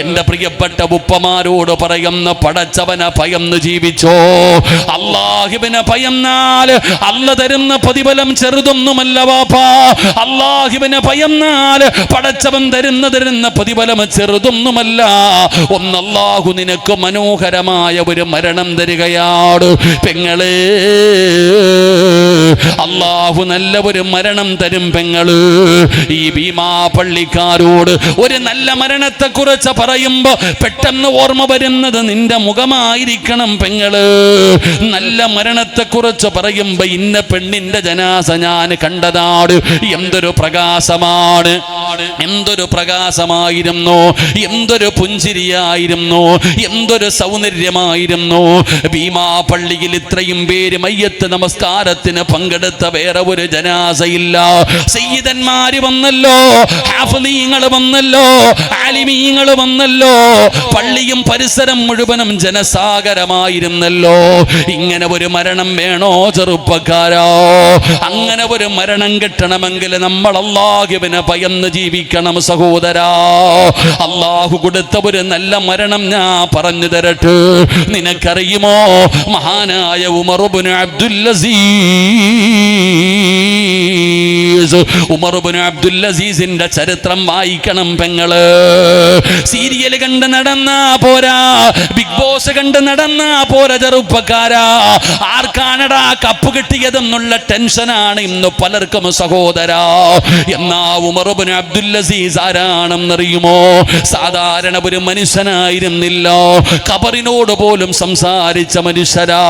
എന്റെ പ്രിയപ്പെട്ട ഉപ്പമാരോട് പറയുന്ന പടച്ചവനെ ഭയന്ന് ജീവിച്ചോ. അള്ളാഹിബിനെ ഭയന്നാൽ അല്ല തരുന്ന പ്രതിഫലം ചെറുതൊന്നുമല്ല വാപ്പാ അള്ളാഹിബിനെ ഭയന്നാൽ പടച്ചവൻ തരുന്ന തരുന്ന പ്രതിഫലം ചെറുതൊന്നുമല്ല. ഒന്നല്ലാഹു നിനക്ക് മനോഹരമായ ഒരു മരണം തരികയാണ് പെങ്ങളെ അള്ളാഹു നല്ല ഒരു മരണം തരും പെങ്ങൾ. ഈ ഭീമാ പള്ളിക്കാരോട് ഒരു നല്ല മരണത്തെ കുറിച്ച് പറയുമ്പോ പെട്ടെന്ന് ഓർമ്മ വരുന്നത് നിന്റെ മുഖമായിരിക്കണം പെങ്ങൾ. നല്ല മരണത്തെ കുറിച്ച് പറയുമ്പോ ഇന്ന പെണ്ണിന്റെ ജനാസ ഞാൻ കണ്ടതാണ് എന്തൊരു പ്രകാശമാണ്. എന്തൊരു പ്രകാശമായിരുന്നു? എന്തൊരു പുഞ്ചിരിയായിരുന്നു? എന്തൊരു സൗന്ദര്യമായിരുന്നു? ഭീമാപള്ളിയിൽ ഇത്രയും പേര് മയ്യത്ത് നമസ്കാരത്തിന് പങ്കെടുത്ത വേറെ ഒരു ജനാസയില്ല. സയ്യിദന്മാര് വന്നല്ലോ ഹാഫലീങ്ങൾ വന്നല്ലോ ആലിമീങ്ങൾ വന്നല്ലോ പള്ളിയും പരിസരം മുഴുവനും ജനസാഗരമായിരുന്നല്ലോ. ഇങ്ങനെ ഒരു മരണം വേണോ ചെറുപ്പക്കാരോ? അങ്ങനെ ഒരു മരണം കിട്ടണമെങ്കിൽ നമ്മൾ അള്ളാഹുവിനെ ഭയന്ന് ജീവിക്കണം സഹോദരാ. അള്ളാഹു കൊടുത്ത ഒരു നല്ല മരണം ഞാൻ പറഞ്ഞു തരട്ടെ. നിനക്കറിയുമോ? മഹാനായ ഉമറുബിന് അബ്ദുൽ അസീസ് ഉമറുബിന് അബ്ദുൽ അസീസിന്റെ ചരിത്രം വായിക്കണം പെങ്ങൾ. സീരിയൽ കണ്ട് നടന്നാ പോരാ. ബിഗ് ബോസ് കണ്ട് നടന്നാ പോരാ ചെറുപ്പക്കാരാ. ആർക്കാണടാ കപ്പ് കിട്ടിയതെന്നുള്ള ടെൻഷനാണ് ഇന്ന് പലർക്കും സഹോദരാ. എന്നാ ഉമറുബിന് അബ്ദുൽ അസീസ് ആരാണെന്നറിയുമോ? സാധാരണ ഒരു മനുഷ്യനായിരുന്നില്ല. കബറിനോട് പോലും സംസാരിച്ച മനുഷ്യരാ.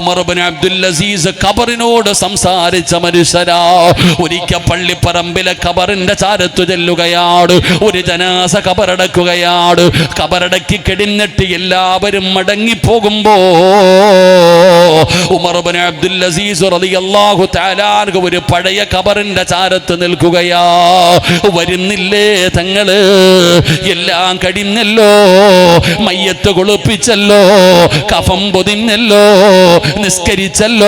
ഉമറുബിന് അബ്ദുൽ അസീസ് ഖബറിനോട് സംസാരിച്ച മനുഷ്യരാ. ഒരിക്കൽ പള്ളിപ്പറമ്പിലെ കബറിന്റെ ചാരത്തു ചെല്ലുകയാണ് ഒരു ജനാസ കബറടക്കുകയാണ് കബറടക്കി കെടിഞ്ഞിട്ട് എല്ലാവരും മടങ്ങിപ്പോകുമ്പോ ഉമർബിൻ അബ്ദുൽ അസീസ് റളിയല്ലാഹു ഒരു പഴയ കബറിന്റെ ചാരത്ത് നിൽക്കുകയാ. വരുന്നില്ലേ തങ്ങൾ? എല്ലാം കടിഞ്ഞല്ലോ. മയ്യത്ത് കുളിപ്പിച്ചല്ലോ. കഫം പൊതിഞ്ഞല്ലോ. നിസ്കരിച്ചല്ലോ.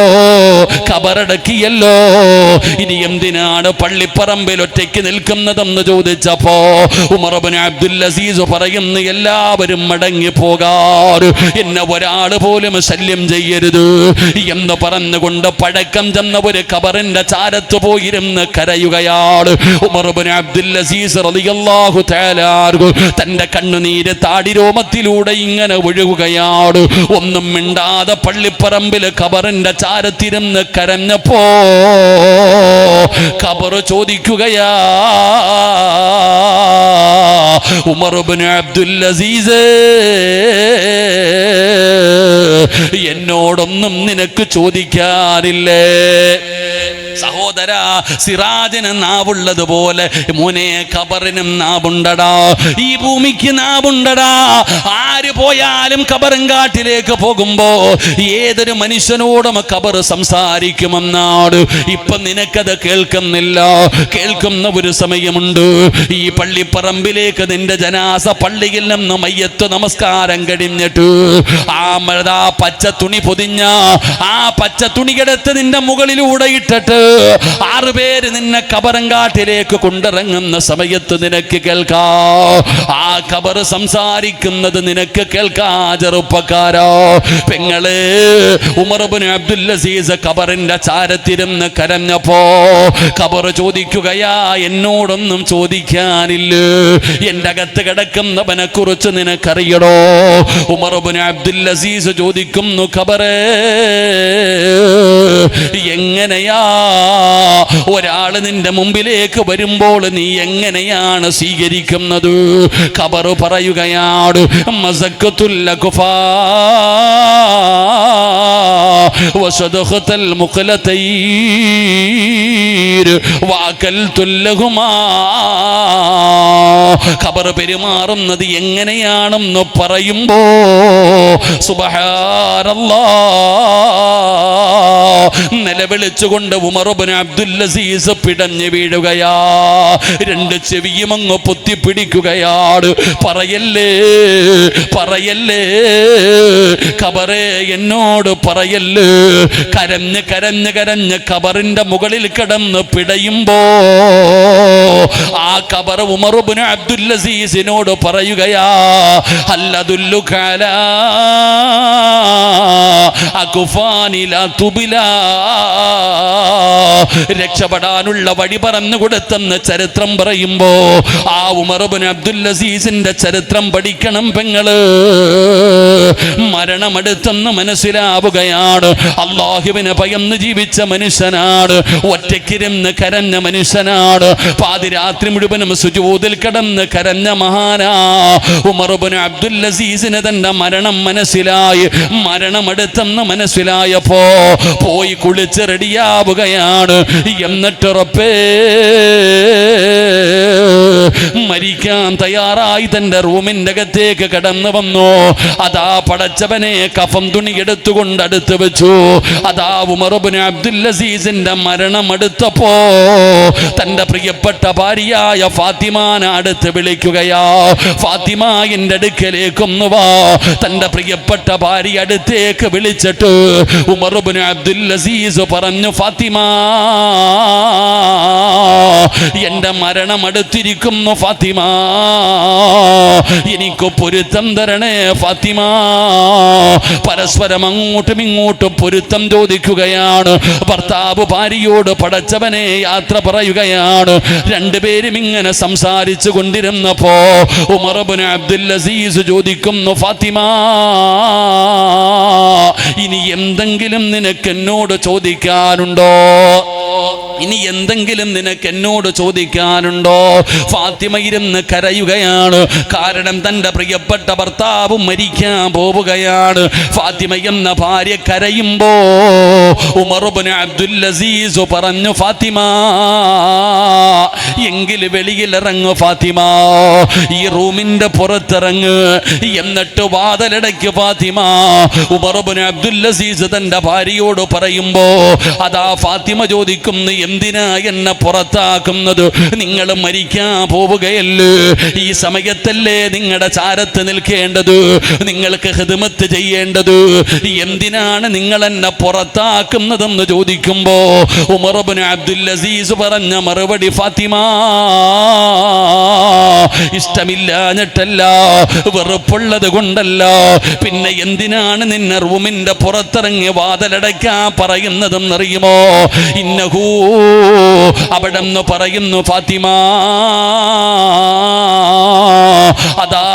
കബറടക്കിയല്ലോ. ഇനി എന്തിനാണ് പള്ളിപ്പറമ്പിൽ ഒറ്റയ്ക്ക് നിൽക്കുന്നതെന്ന് ചോദിച്ചപ്പോ ഉമർബിൻ അബ്ദുൽ അസീസ് പറയുന്നു എല്ലാവരും മടങ്ങി പോകാറ് എന്നെ ഒരാൾ പോലും ശല്യം ചെയ്യരുത്. എന്ന് പറഞ്ഞുകൊണ്ട് പഴക്കം ചെന്ന ഒരു കബറിന്റെ ചാരത്ത് പോയിരുന്ന് കരയുകയാണ് ഉമർബിൻ അബ്ദുൽ അസീസ് റളിയല്ലാഹു തആല അൻഹു. തന്റെ കണ്ണുനീര് താടിരോമത്തിലൂടെ ഇങ്ങനെ ഒഴുകുകയാണ്. ഒന്നും മിണ്ടാതെ പള്ളിപ്പറമ്പിൽ കബറിന്റെ ചാരത്തിരുന്ന് കരഞ്ഞപ്പോ ഖബർ ചോദിക്കുകയാ. ഉമർബിൻ അബ്ദുൽ അസീസ് എന്നോടൊന്നും നിനക്ക് ചോദിക്കാറില്ലേ സഹോദര സിറാജിന് നാവുള്ളത് പോലെ മോനെ ഖബറിനും നാവുണ്ടടാ. ഈ ഭൂമിക്ക് നാവുണ്ടടാ. ആര് പോയാലും ഖബറും കാട്ടിലേക്ക് പോകുമ്പോ ഏതൊരു മനുഷ്യനോടും ഖബർ സംസാരിക്കുമെന്നാണ്. ഇപ്പൊ നിനക്കത് കേൾക്കുന്നില്ല. കേൾക്കുന്ന ഒരു സമയമുണ്ട്. ഈ പള്ളിപ്പറമ്പിലേക്ക് നിന്റെ ജനാസ പള്ളിയിൽ നിന്ന് മയ്യത്ത് നമസ്കാരം കഴിഞ്ഞിട്ട് ആ മഴ പച്ച തുണി പൊതിഞ്ഞ ആ പച്ച തുണികെടുത്ത് നിന്റെ മുകളിലൂടെ ഇട്ടിട്ട് ആറു പേര് നിന്നെ കബറങ്കാട്ടിലേക്ക് കൊണ്ടിറങ്ങുന്ന സമയത്ത് നിനക്ക് കേൾക്കാം. ആ കബർ സംസാരിക്കുന്നത് നിനക്ക് കേൾക്കാ ചെറുപ്പക്കാരോ. പെങ്ങൾ ഉമർബിന് അബ്ദുൽ അസീസ് കബറിന്റെ ചാരത്തിരുന്ന് കരഞ്ഞപ്പോ കബർ ചോദിക്കുകയാ എന്നോടൊന്നും ചോദിക്കാനില്ല. എന്റെ അകത്ത് കിടക്കുന്നവനെ കുറിച്ച് നിനക്കറിയടോ ഉമർബിന് അബ്ദുൽ അസീസ് ചോദിക്കുന്നു കബറേ എങ്ങനെയാ ഒരാള് നിന്റെ മുമ്പിലേക്ക് വരുമ്പോൾ നീ എങ്ങനെയാണ് സ്വീകരിക്കുന്നത് ഖബർ പറയുകയാണ് മസക്കത്തുല്ല കുഫാ وصدقت المقلتين واكلت لهما ഖബർ പെരുമാറുന്നത് എങ്ങനെയാണെന്ന് പറയുമ്പോ സുബഹാനല്ലാ നിലവിളിച്ചുകൊണ്ട് ഉമറുബിന് അബ്ദുൽ അസീസ് പിടഞ്ഞു വീഴുകയാ. രണ്ട് ചെവിയും അങ്ങ് പൊത്തിപ്പിടിക്കുകയാണ്. പറയല്ലേ പറയല്ലേ കബറേ എന്നോട് പറയല്ലേ? കരഞ്ഞ് കരഞ്ഞ് കരഞ്ഞ് കബറിന്റെ മുകളിൽ കിടന്ന് പിടയുമ്പോ ആ കബർ ഉമറുബിന് അബ്ദുൽ അസീസിനോട് പറയുകയാ അല്ലതുല്ലു കാല അകുഫാനില തുബില രക്ഷപ്പെടാനുള്ള വഴി പറഞ്ഞു കൊടുത്തെന്ന് ചരിത്രം പറയുമ്പോ ആ ഉമർബിൻ അബ്ദുൽ അസീസിന്റെ ചരിത്രം പഠിക്കണം പെങ്ങൾ. മരണമെടുത്തെന്ന് മനസ്സിലാവുകയാണ്. അള്ളാഹുവിനെ ഭയന്ന് ജീവിച്ച മനുഷ്യനാണ്. ഒറ്റക്കിരുന്ന് കരഞ്ഞ മനുഷ്യനാണ്. പാതിരാത്രി മുഴുവനും സുജൂതിൽ കിടന്ന് കരഞ്ഞ മഹാനാ. ഉമർബിൻ അബ്ദുൽ അസീസിന് തന്റെ മരണം മനസ്സിലായി. മരണമെടുത്തെന്ന് മനസ്സിലായപ്പോ പോയി കുളിച്ച് റെഡിയാവുകയാണ്. എന്നിട്ട് മരിക്കാൻ തയ്യാറായി തന്റെ റൂമിന്റെ അകത്തേക്ക് കടന്നു വന്നു. അതാ പടച്ചവനെ കഫം തുണി എടുത്തുകൊണ്ട് അടുത്ത് വെച്ചു. അതാ ഉമറുബിന് അബ്ദുൽ അസീസിന്റെ മരണം അടുത്തപ്പോ തന്റെ പ്രിയപ്പെട്ട ഭാര്യയായ ഫാത്തിമാന അടുത്ത് വിളിക്കുകയാ. ഫാത്തിമ എന്റെ അടുക്കലേക്കൊന്നു വാ. തന്റെ പ്രിയപ്പെട്ട ഭാര്യ അടുത്തേക്ക് വിളിച്ചിട്ട് ഉമർബിന് അബ്ദുൽ അസീസ് പറഞ്ഞു ഫാത്തിമ എന്റെ മരണം അടുത്തിരിക്കുന്നു ഫാത്തിമ. എനിക്ക് പൊരുത്തം തരണേ ഫാത്തിമ. പരസ്പരം അങ്ങോട്ടും ഇങ്ങോട്ടും പൊരുത്തം ചോദിക്കുകയാണ്. ഭർത്താവ് ഭാര്യയോട് പടച്ചവനെ യാത്ര പറയുകയാണ്. രണ്ടുപേരും ഇങ്ങനെ സംസാരിച്ചു കൊണ്ടിരുന്നപ്പോ ഉമർബിന് അബ്ദുൽ അസീസ് ചോദിക്കുന്നു ഫാത്തിമ ഇനി എന്തെങ്കിലും നിനക്ക് എന്നോട് ചോദിക്കാനുണ്ടോ? ഇനി എന്തെങ്കിലും നിനക്ക് എന്നോട് ചോദിക്കാനുണ്ടോ? ഫാത്തിമ ഇരുന്ന് കരയുകയാണ്. കാരണം തന്റെ പ്രിയപ്പെട്ട ഭർത്താവ് മരിക്കാൻ പോവുകയാണ്. ഫാത്തിമ എന്ന ഭാര്യ കരയുമ്പോ ഉമറുബിന് അബ്ദുൽ അസീസ് പറഞ്ഞു ഫാത്തിമ എങ്കിൽ വെളിയിലിറങ്ങു ഫാത്തിമ. ഈ റൂമിന്റെ പുറത്തിറങ്ങ്. എന്നിട്ട് വാതലടയ്ക്ക് ഫാത്തിമ. ഉമറുബിന് അബ്ദുൽ അസീസ് തന്റെ ഭാര്യയോട് പറയുമ്പോ അതാ ഫാത്തിമ ചോദിക്കുന്നു എന്തിനാ എന്നെ പുറത്താക്കുന്നത്? നിങ്ങൾ മരിക്കാൻ പോവുകയല്ലേ? ഈ സമയത്തല്ലേ നിങ്ങളുടെ ചാരത്ത് നിൽക്കേണ്ടത്? നിങ്ങൾക്ക് ഹിദ്മത്ത് ചെയ്യേണ്ടത്? എന്തിനാണ് നിങ്ങൾ എന്നെ പുറത്താക്കുന്നതെന്ന് ചോദിക്കുമ്പോ ഉമർബിന് അബ്ദുൽ അസീസ് പറഞ്ഞ മറുപടി ഫാത്തിമ ഇഷ്ടമില്ലാഞ്ഞിട്ടല്ല വെറുപ്പുള്ളത് കൊണ്ടല്ല. പിന്നെ എന്തിനാണ് നിന്നെ റൂമിന്റെ പുറത്തിറങ്ങി വാതിലടയ്ക്കാൻ പറയുന്നതെന്നറിയുമോ? ഇന്നഹൂ അവിടെ നിന്ന് പറയുന്നു ഫാത്തിമ. അതാ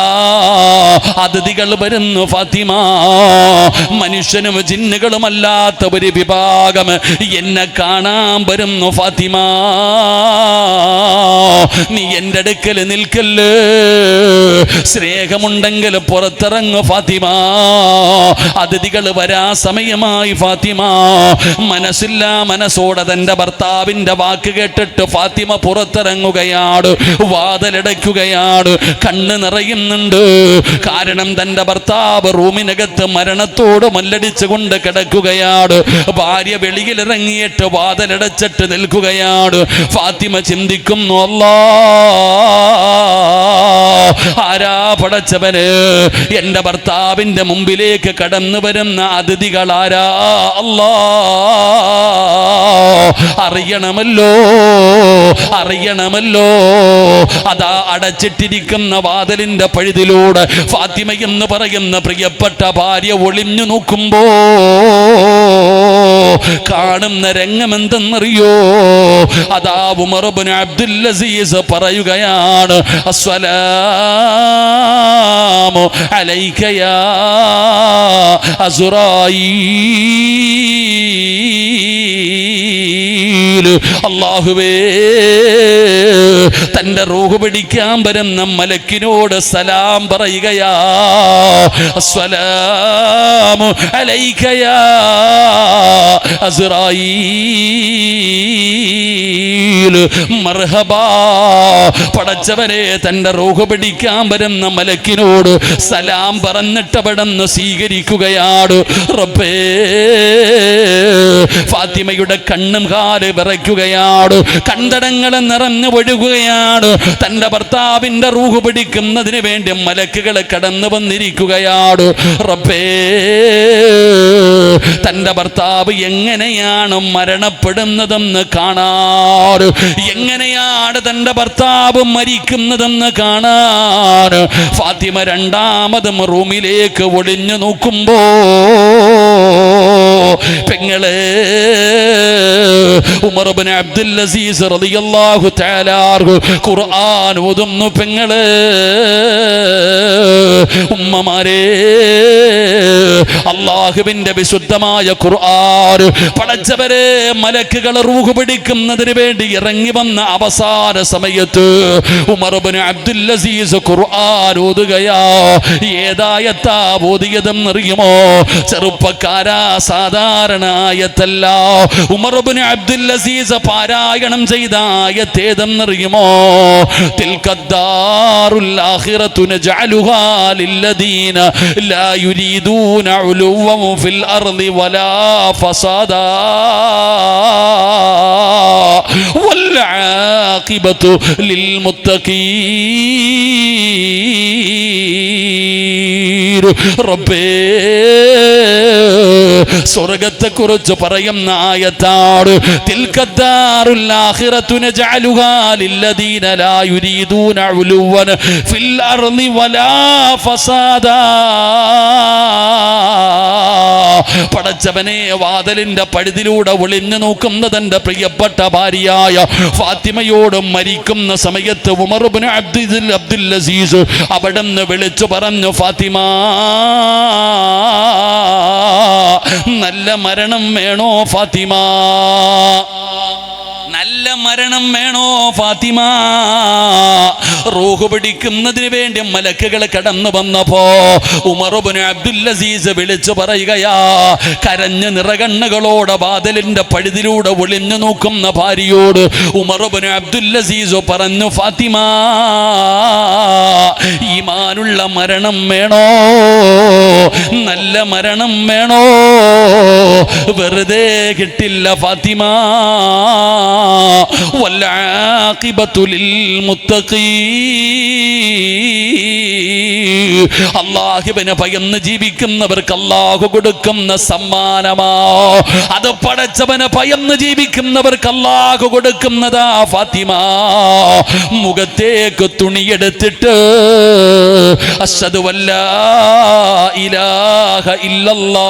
അതിഥികൾ വരുന്നു ഫാത്തിമ. മനുഷ്യനും ജിന്നുകളുമല്ലാത്ത ഒരു വിഭാഗം എന്നെ കാണാൻ വരുന്നു ഫാത്തിമ. നീ എന്റെ അടുക്കൽ നിൽക്കല്ലേ സ്നേഹമുണ്ടെങ്കിൽ പുറത്തിറങ്ങു ഫാത്തിമ. അതിഥികൾ വരാ സമയമായി ഫാത്തിമ. മനസ്സില്ല മനസ്സോടെ തന്റെ ഭർത്താവിന്റെ വാക്ക് കേട്ടിട്ട് ഫാത്തിമ പുറത്തിറങ്ങുകയാണ് വാതിലടയ്ക്കുകയാണ് കണ്ണ് നിറയുന്നുണ്ട്. കാരണം തന്റെ ഭർത്താവ് റൂമിനകത്ത് മരണത്തോട് മല്ലടിച്ചുകൊണ്ട് കിടക്കുകയാണ് ഭാര്യ വെളിയിലിറങ്ങിയിട്ട് വാതിലടച്ചിട്ട് നിൽക്കുകയാണ്. ഫാത്തിമ ചിന്തിക്കുന്നു അല്ലാ ആരാ പടച്ചവന് എന്റെ ഭർത്താവിന്റെ മുമ്പിലേക്ക് കടന്നു വരുന്ന അതിഥികൾ ആരാ അല്ലാ. അറിയണമല്ലോ അറിയണമല്ലോ. അതാ അടച്ചിട്ടിരിക്കുന്ന വാതിലിന്റെ പഴുതിലൂടെ ഫാത്തിമ എന്ന് പറയുന്ന പ്രിയപ്പെട്ട ഭാര്യ ഒളിഞ്ഞു നോക്കുമ്പോ കാണുന്ന രംഗം എന്തെന്നറിയോ അതാ ഉമർബിന് അബ്ദുൽ അസീസ് പറയുകയാണ് അള്ളാഹുവേ തന്റെ റൂഹ് പിടിക്കാൻ വരുന്ന മലക്കിനോട് സലാം പറയുകയാ അസ്സലാമു عليك يا അസ്റായീൽ മർഹബാ പടച്ചവനെ തന്റെ റോഹ് പിടിക്കാൻ വരുന്ന മലക്കിനോട് സലാം പറഞ്ഞിട്ടവിടെന്ന് സ്വീകരിക്കുകയാണ്. റബ്ബേ ഫാത്തിമയുടെ കണ്ണും കാൽ വിറയ്ക്കുകയാണ്. കണ്ടടങ്ങൾ നിറഞ്ഞു ഒഴുകുകയാണ്. തന്റെ ഭർത്താവിന്റെ റൂഹ് പിടിക്കുന്നതിന് വേണ്ടി മലക്കുകൾ കടന്നു വന്നിരിക്കുകയാണ്. റബ്ബേ തന്റെ ഭർത്താവ് എങ്ങനെയാണ് മരണപ്പെടുന്നതെന്ന് കാണാറ്? എങ്ങനെയാണ് തന്റെ ഭർത്താവ് മരിക്കുന്നതെന്ന് കാണാൻ ഫാത്തിമ രണ്ടാമതും റൂമിലേക്ക് ഒളിഞ്ഞു നോക്കുമ്പോ പെങ്ങളെ ഉമർബിൻ അബ്ദുൽ അസീസ് റളിയല്ലാഹു തആല ഖുർആൻ ഓതുന്നു പെങ്ങളെ ഉമ്മമാരെ അള്ളാഹുവിന്റെ വിശുദ്ധമായ ഖുർആൻ പടച്ചവരെ മലക്കുകൾ റൂഹ് പിടിക്കുന്നതിന് വേണ്ടി ഇറങ്ങി വന്ന അവസാന സമയത്ത് ഉമർബിൻ അബ്ദുൽ അസീസ് ഖുർആൻ ഓതുകയാ. ഏതായത്താ ഓതിയതെന്ന് അറിയുമോ ചെറുപ്പക്കാരാ സാധാരണ ആയത്തല്ല. ഉമർബിൻ അബ്ദുൽ അസീസ് പാരായണം ചെയ്ത ആയത്തേതെന്നറിയുമോ? തിൽക്കദ്ദാറുൽ ആഖിറത്തു ജഅലുഹാ ലില്ലദീന ലാ യുരീദൂന علوا في الأرض ولا فسادا. والعاقبة للمتقين. ربي സ്വർഗത്തെ കുറിച്ച് പറയുന്ന ആയത്താണ് പടച്ചവനെ വാതിലിന്റെ പഴുതിലൂടെ ഒളിഞ്ഞു നോക്കുന്ന തന്റെ പ്രിയപ്പെട്ട ഭാര്യയായ ഫാത്തിമയോട് മരിക്കുന്ന സമയത്ത് ഉമർബിന് അബ്ദുൽ അബ്ദുൽ അസീസ് അവിടെ നിന്ന് വിളിച്ചു പറഞ്ഞു ഫാത്തിമ നല്ല മരണം വേണോ ഫാത്തിമ? നല്ല മരണം വേണോ ഫാത്തിമ? റൂഹ് പിടിക്കുന്നതിന് വേണ്ടി മലക്കുകൾ കടന്നു വന്നപ്പോ ഉമറുബിന് അബ്ദുൽ അസീസ് വിളിച്ചു പറയുകയാ കരഞ്ഞ നിറകണ്ണുകളോടെ വാതിലിന്റെ പഴുതിലൂടെ ഒളിഞ്ഞു നോക്കുന്ന ഭാര്യയോട് ഉമറുബിന് അബ്ദുൽ അസീസ് പറഞ്ഞു ഫാത്തിമ ഈമാനുള്ള മരണം വേണോ? നല്ല മരണം വേണോ? വെറുതെ കിട്ടില്ല ഫാത്തിമ. വല്ലാഖിബത്തുലിൽ മുത്തഖീ അള്ളാഹുവിനെ ഭയന്ന് ജീവിക്കുന്നവർക്ക് അള്ളാഹു കൊടുക്കുന്ന സമ്മാനമാ. അത് പടച്ചവനെ ഭയന്ന് ജീവിക്കുന്നവർക്ക് അള്ളാഹു കൊടുക്കുന്നതാ ഫാത്തിമ. മുഖത്തേക്ക് തുണിയെടുത്തിട്ട് അസതുവല്ല ഇലാഹ ഇല്ലല്ലാ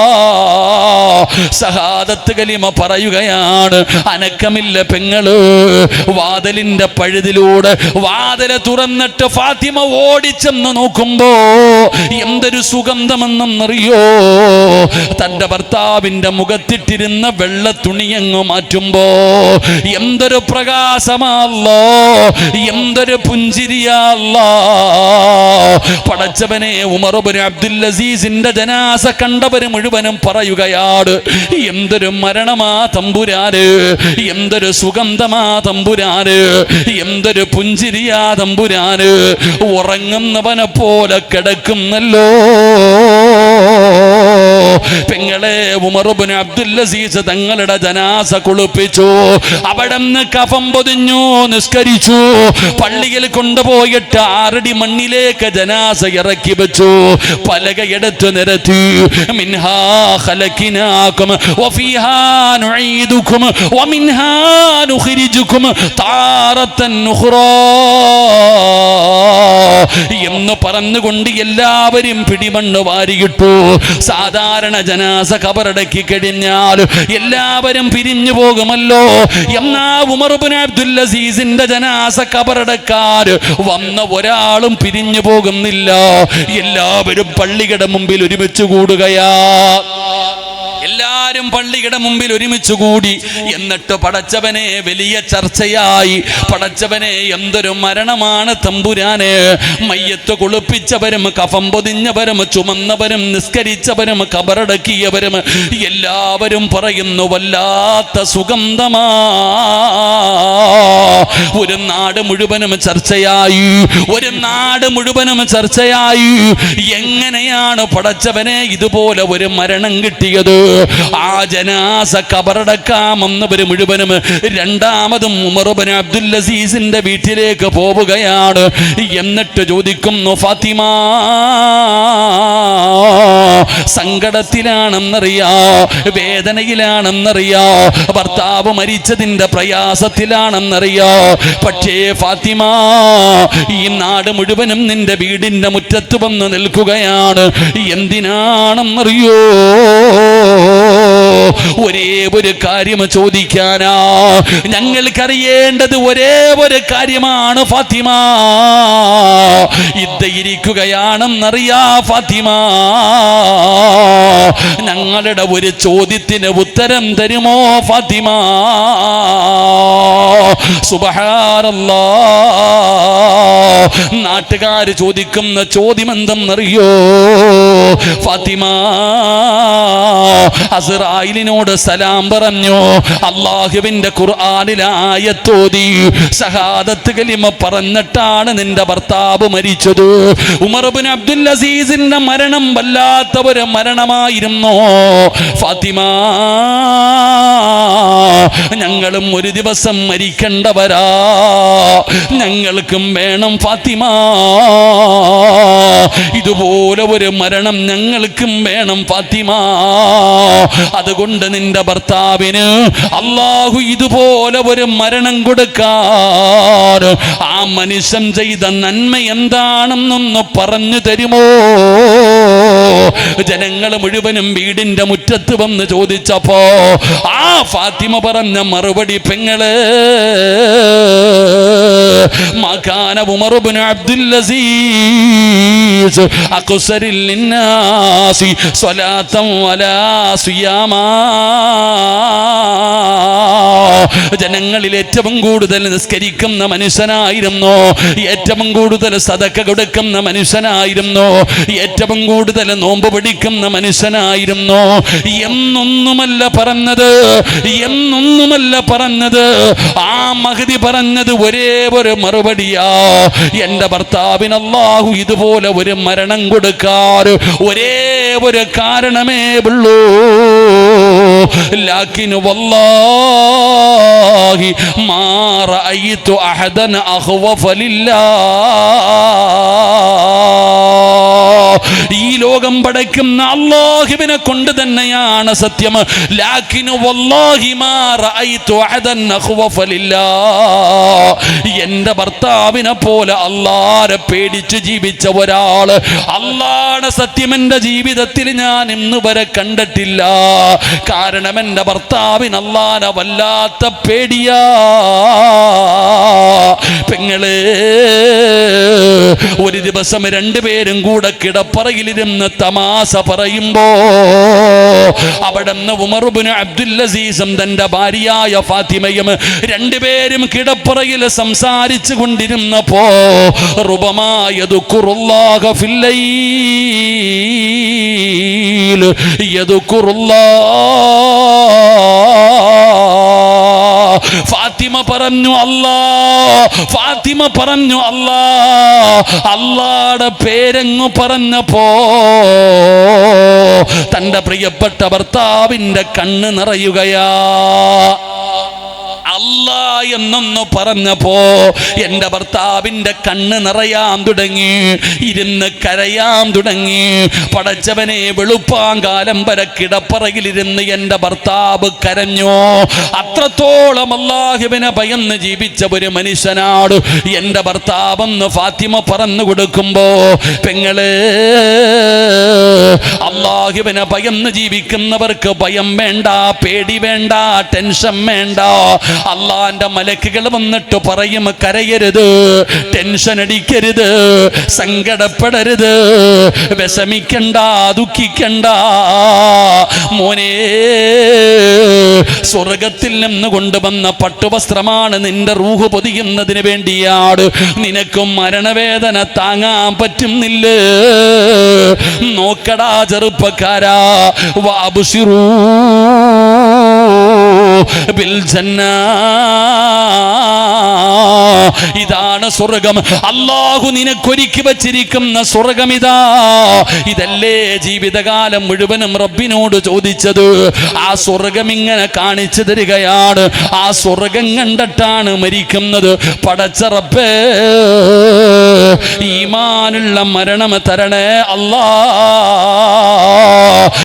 സഹാദത്ത് കലിമ പറയുകയാണ്. അനക്കമില്ല പെങ്ങൾ. വാതിലിന്റെ പഴുതിലൂടെ വാതിൽ തുറന്നിട്ട് ഫാത്തിമ ഓടിച്ചെന്ന് നോക്കുമ്പോ എന്തൊരു സുഗന്ധമെന്നറിയോ തന്റെ ഭർത്താവിന്റെ മുഖത്തിട്ടിരുന്ന വെള്ള തുണിയങ്ങ് മാറ്റുമ്പോ എന്തൊരു പ്രകാശമാല്ലോ എന്തൊരു പുഞ്ചിരിയാല്ലോ പടച്ചവനെ ഉമറുബിന് അബ്ദുൽ അസീസിന്റെ ജനാസ കണ്ടവര് മുഴുവനും പറയുകയാണ്. എന്തൊരു മരണമാ തമ്പുരാര് എന്തൊരു സുഗന്ധമാ തമ്പുരാര് എന്തൊരു പുഞ്ചിരിയാ തമ്പുരാര് ഉറങ്ങുന്നവനെ പോലെ കിടക്കുന്നല്ലോ. പെങ്ങളെ ഉമറുബിന് അബ്ദുൽ അസീസ് തങ്ങളുടെ ജനാസ കുളിപ്പിച്ചു. അവിടെ നിന്ന് കഫം പൊതിഞ്ഞു നിസ്കരിച്ചു. പള്ളിയിൽ കൊണ്ടുപോയിട്ട് ആറടി മണ്ണിലേക്ക് ജനാസ ഇറക്കി വെച്ചു. പലകയെടുത്ത് നിരത്തി. മിൻഹാ ഖലക്കിനാക്കും വഫീഹാ നുഈദുകും വമിൻഹാ നുഖ്രിജുക്കും താറത്തൻ ഉഖ്റാ എന്ന് പറഞ്ഞുകൊണ്ട് എല്ലാവരും പിടിമണ്ണ് വാരിയിട്ടു. സാധാരണ ജനാസ കബറടക്കി കഴിഞ്ഞാൽ എല്ലാവരും പിരിഞ്ഞു പോകുമല്ലോ. എന്നാ ഉമർബിൻ അബ്ദുൽ അസീസിന്റെ ജനാസ കബറടക്കാർ വന്ന ഒരാളും പിരിഞ്ഞു പോകുന്നില്ല. എല്ലാവരും പള്ളിയുടെ മുമ്പിൽ ഒരുമിച്ച് കൂടുകയാ. എല്ലാരും പള്ളിയുടെ മുമ്പിൽ ഒരുമിച്ച് കൂടി. എന്നിട്ട് പടച്ചവനെ വലിയ ചർച്ചയായി. പടച്ചവനെ എന്തൊരു മരണമാണ് തമ്പുരാന്. മയ്യത്ത് കുളിപ്പിച്ചവരും കഫം പൊതിഞ്ഞവരും ചുമന്നവരും നിസ്കരിച്ചവരും കബറടക്കിയവരും എല്ലാവരും പറയുന്നു വല്ലാത്ത സുഗന്ധമാ. ഒരു നാട് മുഴുവനും ചർച്ചയായി. ഒരു നാട് മുഴുവനും ചർച്ചയായി. എങ്ങനെയാണ് പടച്ചവനെ ഇതുപോലെ ഒരു മരണം കിട്ടിയത്? ജനാസ കബറടക്കാമെന്നവര് മുഴുവനും രണ്ടാമതും ഉമറുബൻ അബ്ദുൽ അസീസിന്റെ വീട്ടിലേക്ക് പോവുകയാണ്. എന്നിട്ട് ചോദിക്കുന്നു ഫാത്തിമ സങ്കടത്തിലാണെന്നറിയാ വേദനയിലാണെന്നറിയാ ഭർത്താവ് മരിച്ചതിന്റെ പ്രയാസത്തിലാണെന്നറിയാ. പക്ഷേ ഫാത്തിമ ഈ നാട് മുഴുവനും നിന്റെ വീടിന്റെ മുറ്റത്ത് വന്ന് നിൽക്കുകയാണ്. എന്തിനാണെന്നറിയോ? ഒരേ ഒരു കാര്യം ചോദിക്കാനാ. ഞങ്ങൾക്കറിയേണ്ടത് ഒരേ ഒരു കാര്യമാണ് ഫാത്തിമ. ഇരിക്കുകയാണെന്നറിയാ ഫാത്തിമ. ഞങ്ങളുടെ ഒരു ചോദ്യത്തിന് ഉത്തരം തരുമോ ഫാത്തിമ? നാട്ടുകാർ ചോദിക്കുന്ന ചോദ്യം എന്തെന്നറിയോ ഫാത്തിമ അസ്രായിലിനോട് സലാം പറഞ്ഞു. അള്ളാഹുവിന്റെ ഖുർആാനിലായത്തോതി സഹാദത്ത് കലിമ പറഞ്ഞിട്ടാണ് നിന്റെ ഭർത്താവ് മരിച്ചത്. ഉമർബിൻ അബ്ദുൽ അസീസിന്റെ മരണം വല്ലാത്ത ഒരു മരണമായിരുന്നു. ഫാത്തിമ ഞങ്ങളും ഒരു ദിവസം മരിക്കേണ്ടവരാ. ഞങ്ങൾക്കും വേണം ഫാത്തിമ. ഇതുപോലെ ഒരു മരണം ഞങ്ങൾക്കും വേണം ഫാത്തിമ. അതുകൊണ്ട് നിന്റെ ഭർത്താവിന് അള്ളാഹു ഇതുപോലെ ഒരു മരണം കൊടുക്കാൻ ആ മനുഷ്യൻ ചെയ്ത നന്മ എന്താണെന്നൊന്ന് പറഞ്ഞു തരുമോ? ജനങ്ങൾ മുഴുവനും വീടിന്റെ മുറ്റത്ത് വന്ന് ചോദിച്ചപ്പോ ആ ഫാത്തിമ പറഞ്ഞ മറുപടി പെങ്ങൾ മകാന ഉമറുബിൻ അബ്ദുല്ലസീസ് അക്സരിൽ ലിന്നാസി സ്വലാത്തം വലാ ജനങ്ങളിൽ ഏറ്റവും കൂടുതൽ നിസ്കരിക്കുന്ന മനുഷ്യനായിരുന്നു ഏറ്റവും കൂടുതൽ സതക്ക കൊടുക്കുന്ന മനുഷ്യനായിരുന്നു ഏറ്റവും കൂടുതൽ നോമ്പ് പിടിക്കുന്ന മനുഷ്യനായിരുന്നു? എന്നൊന്നുമല്ല പറഞ്ഞത്. എന്നൊന്നുമല്ല പറഞ്ഞത്. ആ മഹതി പറഞ്ഞത് ഒരേ ഒരു മറുപടിയാ. എന്റെ ഭർത്താവിന് അല്ലാഹു ഇതുപോലെ ഒരു മരണം കൊടുക്കാറ് ഒരേ ഒരു കാരണമേ ഉള്ളൂ. ലാക്കിനു വല്ലാഹി മാ റഅയ്തു അഹദൻ അഖ്വഫ ലില്ലാഹ്. ഈ ലോകം പടയ്ക്കുന്ന അള്ളാഹുവിനെ കൊണ്ട് തന്നെയാണ് സത്യം. ലാക്കിനു എന്റെ ഭർത്താവിനെ പോലെ അള്ളാരെ പേടിച്ച് ജീവിച്ച ഒരാൾ അള്ളാണ് സത്യം എന്റെ ജീവിതത്തിൽ ഞാൻ ഇന്ന് വരെ കണ്ടിട്ടില്ല. കാരണം എന്റെ ഭർത്താവിന് അള്ളാനെ വല്ലാത്ത പേടിയാ. പെങ്ങൾ ഒരു ദിവസം രണ്ടുപേരും കൂടെ കിടപ്പറയിലിരുന്ന് തമാശ പറയുമ്പോ അവിടെ നിന്ന് ഉമറുബിന് അബ്ദുൽ അസീസും തന്റെ ഭാര്യയായ ഫാത്തിമയും രണ്ടുപേരും കിടപ്പറയിൽ സംസാരിച്ചു കൊണ്ടിരുന്നപ്പോ റുപമായത് കുറുല്ലാഹ യദുക്കുറുല്ലാ ഫാത്തിമ പറഞ്ഞു അല്ലാ ഫാത്തിമ പറഞ്ഞു അല്ലാ അല്ലാടെ പേരങ്ങു പറഞ്ഞപ്പോ തന്റെ പ്രിയപ്പെട്ട ഭർത്താവിന്റെ കണ്ണ് നിറയുകയാ. അല്ല എന്നൊന്ന് പറഞ്ഞപ്പോ എന്റെ ഭർത്താവിന്റെ കണ്ണ് നിറയാൻ തുടങ്ങി ഇരുന്ന് കരയാൻ തുടങ്ങി. പടച്ചവനെ വെളുപ്പാങ്കാലം വരെ കിടപ്പറയിലിരുന്ന് എന്റെ ഭർത്താവ് കരഞ്ഞു. അത്രത്തോളം അള്ളാഹുവിനെ ഭയന്ന് ജീവിച്ച ഒരു മനുഷ്യനാട് എന്റെ ഭർത്താവെന്ന് ഫാത്തിമ പറഞ്ഞു കൊടുക്കുമ്പോ പെങ്ങൾ അള്ളാഹുവിനെ ഭയന്ന് ജീവിക്കുന്നവർക്ക് ഭയം വേണ്ട പേടി വേണ്ട ടെൻഷൻ വേണ്ട. അള്ളാന്റെ മലക്കുകൾ വന്നിട്ട് പറയും കരയരുത് ടെൻഷൻ അടിക്കരുത് സങ്കടപ്പെടരുത് വിഷമിക്കണ്ട ദുഃഖിക്കണ്ട. മോനെ സ്വർഗത്തിൽ നിന്ന് കൊണ്ടുവന്ന പട്ടുവസ്ത്രമാണ് നിന്റെ റൂഹ് പൊതിയുന്നതിന് വേണ്ടിയാട് നിനക്കും മരണവേദന താങ്ങാൻ പറ്റുന്നില്ല? നോക്കടാ ചെറുപ്പക്കാരാ. വാബുഷിറൂ ബിൽ ജന്നാ ഇതാണ് സ്വർഗം. അള്ളാഹു നിനക്കൊരുക്കി വച്ചിരിക്കുന്ന സ്വർഗം ഇതാ ഇതല്ലേ ജീവിതകാലം മുഴുവനും റബ്ബിനോട് ചോദിച്ചത്. ആ സ്വർഗം ഇങ്ങനെ കാണിച്ചു തരികയാണ്. ആ സ്വർഗം കണ്ടിട്ടാണ് മരിക്കുന്നത്. പടച്ച റബ്ബേ ഈമാനുള്ള മരണം തരണേ അല്ലാ.